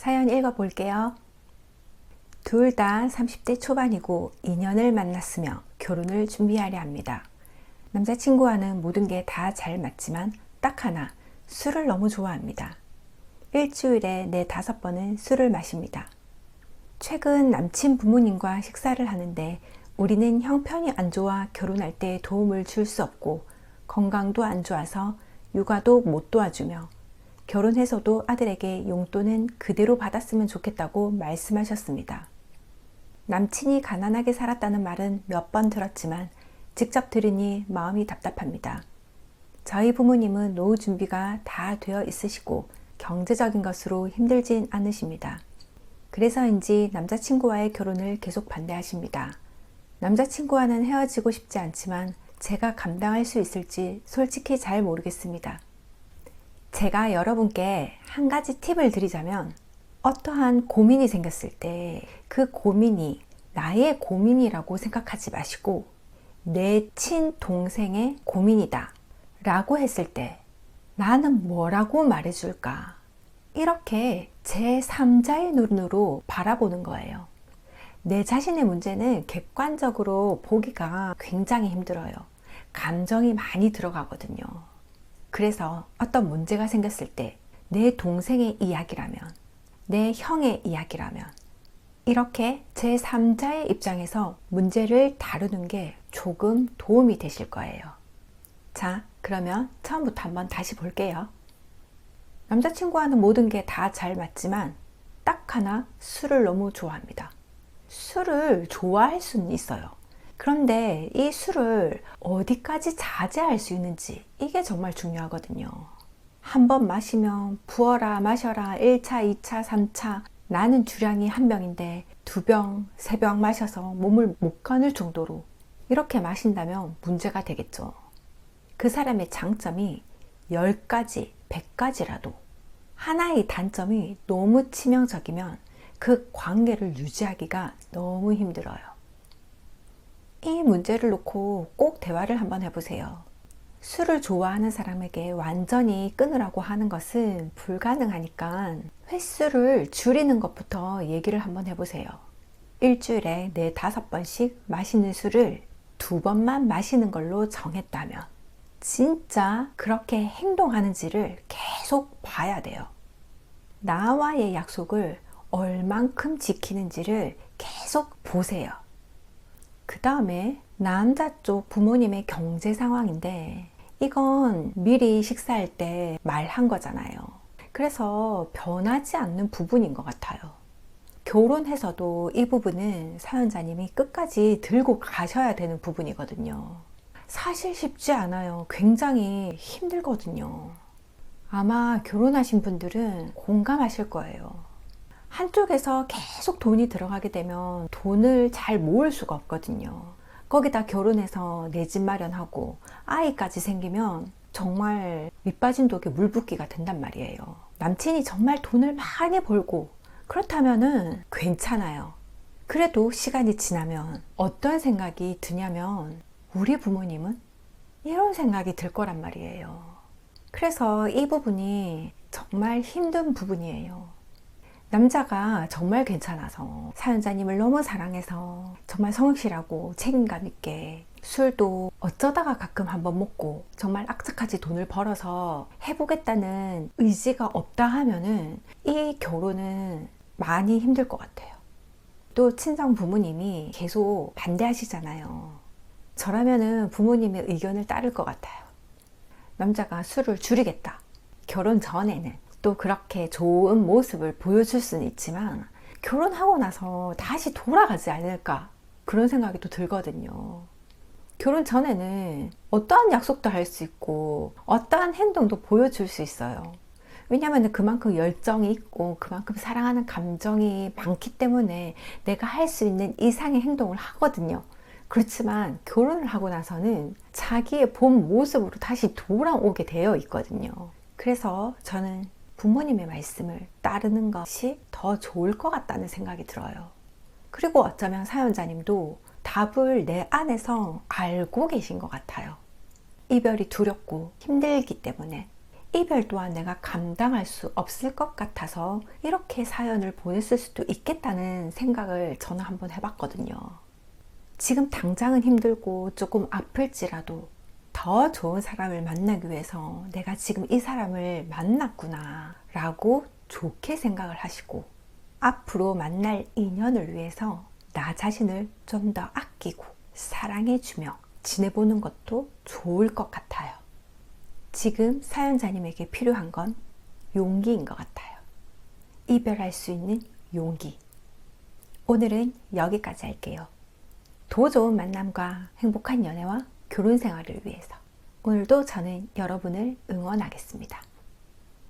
사연 읽어볼게요. 둘 다 30대 초반이고 2년을 만났으며 결혼을 준비하려 합니다. 남자친구와는 모든 게 다 잘 맞지만 딱 하나 술을 너무 좋아합니다. 일주일에 네 다섯 번은 술을 마십니다. 최근 남친 부모님과 식사를 하는데 우리는 형편이 안 좋아 결혼할 때 도움을 줄 수 없고 건강도 안 좋아서 육아도 못 도와주며 결혼해서도 아들에게 용돈은 그대로 받았으면 좋겠다고 말씀하셨습니다. 남친이 가난하게 살았다는 말은 몇 번 들었지만 직접 들으니 마음이 답답합니다. 저희 부모님은 노후 준비가 다 되어 있으시고 경제적인 것으로 힘들진 않으십니다. 그래서인지 남자친구와의 결혼을 계속 반대하십니다. 남자친구와는 헤어지고 싶지 않지만 제가 감당할 수 있을지 솔직히 잘 모르겠습니다. 제가 여러분께 한 가지 팁을 드리자면 어떠한 고민이 생겼을 때 그 고민이 나의 고민이라고 생각하지 마시고 내 친동생의 고민이다 라고 했을 때 나는 뭐라고 말해줄까? 이렇게 제3자의 눈으로 바라보는 거예요. 내 자신의 문제는 객관적으로 보기가 굉장히 힘들어요. 감정이 많이 들어가거든요. 그래서 어떤 문제가 생겼을 때 내 동생의 이야기라면, 내 형의 이야기라면, 이렇게 제3자의 입장에서 문제를 다루는 게 조금 도움이 되실 거예요. 자, 그러면 처음부터 한번 다시 볼게요. 남자친구와는 모든 게 다 잘 맞지만 딱 하나 술을 너무 좋아합니다. 술을 좋아할 수는 있어요. 그런데 이 술을 어디까지 자제할 수 있는지 이게 정말 중요하거든요. 한 번 마시면 부어라 마셔라 1차, 2차, 3차 나는 주량이 한 병인데 두 병, 세 병 마셔서 몸을 못 가눌 정도로 이렇게 마신다면 문제가 되겠죠. 그 사람의 장점이 10가지, 100가지라도 하나의 단점이 너무 치명적이면 그 관계를 유지하기가 너무 힘들어요. 이 문제를 놓고 꼭 대화를 한번 해보세요. 술을 좋아하는 사람에게 완전히 끊으라고 하는 것은 불가능하니까 횟수를 줄이는 것부터 얘기를 한번 해보세요. 일주일에 네 다섯 번씩 마시는 술을 두 번만 마시는 걸로 정했다면 진짜 그렇게 행동하는지를 계속 봐야 돼요. 나와의 약속을 얼만큼 지키는지를 계속 보세요. 그 다음에 남자 쪽 부모님의 경제 상황인데 이건 미리 식사할 때 말한 거잖아요. 그래서 변하지 않는 부분인 것 같아요. 결혼해서도 이 부분은 사연자님이 끝까지 들고 가셔야 되는 부분이거든요. 사실 쉽지 않아요. 굉장히 힘들거든요. 아마 결혼하신 분들은 공감하실 거예요. 한쪽에서 계속 돈이 들어가게 되면 돈을 잘 모을 수가 없거든요. 거기다 결혼해서 내 집 마련하고 아이까지 생기면 정말 밑빠진 독에 물 붓기가 된단 말이에요. 남친이 정말 돈을 많이 벌고 그렇다면은 괜찮아요. 그래도 시간이 지나면 어떤 생각이 드냐면 우리 부모님은 이런 생각이 들 거란 말이에요. 그래서 이 부분이 정말 힘든 부분이에요. 남자가 정말 괜찮아서 사연자님을 너무 사랑해서 정말 성실하고 책임감 있게 술도 어쩌다가 가끔 한번 먹고 정말 악착같이 돈을 벌어서 해보겠다는 의지가 없다 하면은 이 결혼은 많이 힘들 것 같아요. 또 친정 부모님이 계속 반대하시잖아요. 저라면은 부모님의 의견을 따를 것 같아요. 남자가 술을 줄이겠다. 결혼 전에는 또 그렇게 좋은 모습을 보여줄 수는 있지만 결혼하고 나서 다시 돌아가지 않을까 그런 생각이 또 들거든요. 결혼 전에는 어떠한 약속도 할 수 있고 어떠한 행동도 보여줄 수 있어요. 왜냐하면 그만큼 열정이 있고 그만큼 사랑하는 감정이 많기 때문에 내가 할 수 있는 이상의 행동을 하거든요. 그렇지만 결혼을 하고 나서는 자기의 본 모습으로 다시 돌아오게 되어 있거든요. 그래서 저는 부모님의 말씀을 따르는 것이 더 좋을 것 같다는 생각이 들어요. 그리고 어쩌면 사연자님도 답을 내 안에서 알고 계신 것 같아요. 이별이 두렵고 힘들기 때문에 이별 또한 내가 감당할 수 없을 것 같아서 이렇게 사연을 보냈을 수도 있겠다는 생각을 저는 한번 해봤거든요. 지금 당장은 힘들고 조금 아플지라도 더 좋은 사람을 만나기 위해서 내가 지금 이 사람을 만났구나 라고 좋게 생각을 하시고 앞으로 만날 인연을 위해서 나 자신을 좀 더 아끼고 사랑해주며 지내보는 것도 좋을 것 같아요. 지금 사연자님에게 필요한 건 용기인 것 같아요. 이별할 수 있는 용기. 오늘은 여기까지 할게요. 더 좋은 만남과 행복한 연애와 결혼 생활을 위해서 오늘도 저는 여러분을 응원하겠습니다.